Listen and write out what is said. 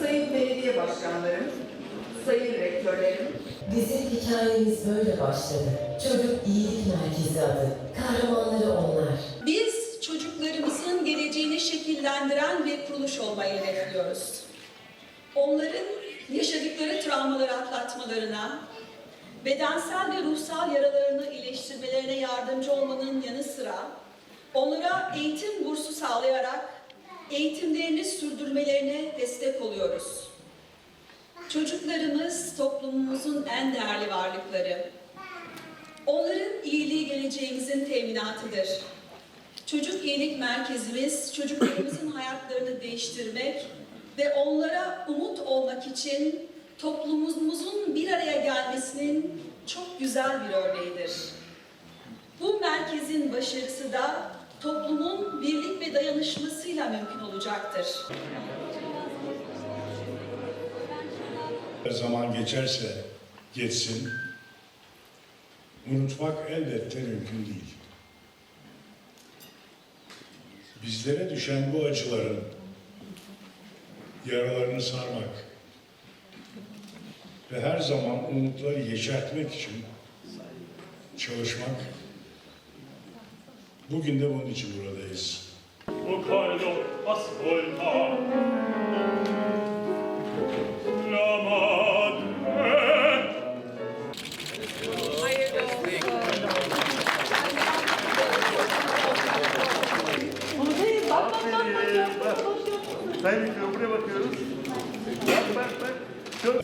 Sayın belediye başkanlarım, sayın rektörlerim, Bizim hikayemiz böyle başladı. Çocuk İyilik Merkezi adı. Kahramanları onlar. Şekillendiren bir kuruluş olmayı hedefliyoruz. Onların yaşadıkları travmaları atlatmalarına, bedensel ve ruhsal yaralarını iyileştirmelerine yardımcı olmanın yanı sıra onlara eğitim bursu sağlayarak eğitimlerini sürdürmelerine destek oluyoruz. Çocuklarımız toplumumuzun en değerli varlıkları. Onların iyiliği geleceğimizin teminatıdır. Çocuk İyilik Merkezimiz çocuklarımızın hayatlarını değiştirmek ve onlara umut olmak için toplumumuzun bir araya gelmesinin çok güzel bir örneğidir. Bu merkezin başarısı da toplumun birlik ve dayanışmasıyla mümkün olacaktır. Zaman geçerse geçsin, unutmak elbette mümkün değil. Bizlere düşen bu acıların yaralarını sarmak ve her zaman umutları yeşertmek için çalışmak, bugün de bunun için buradayız. Hokkaido, ascolta. La Ben buraya bakıyoruz. Bak bak bak. Çok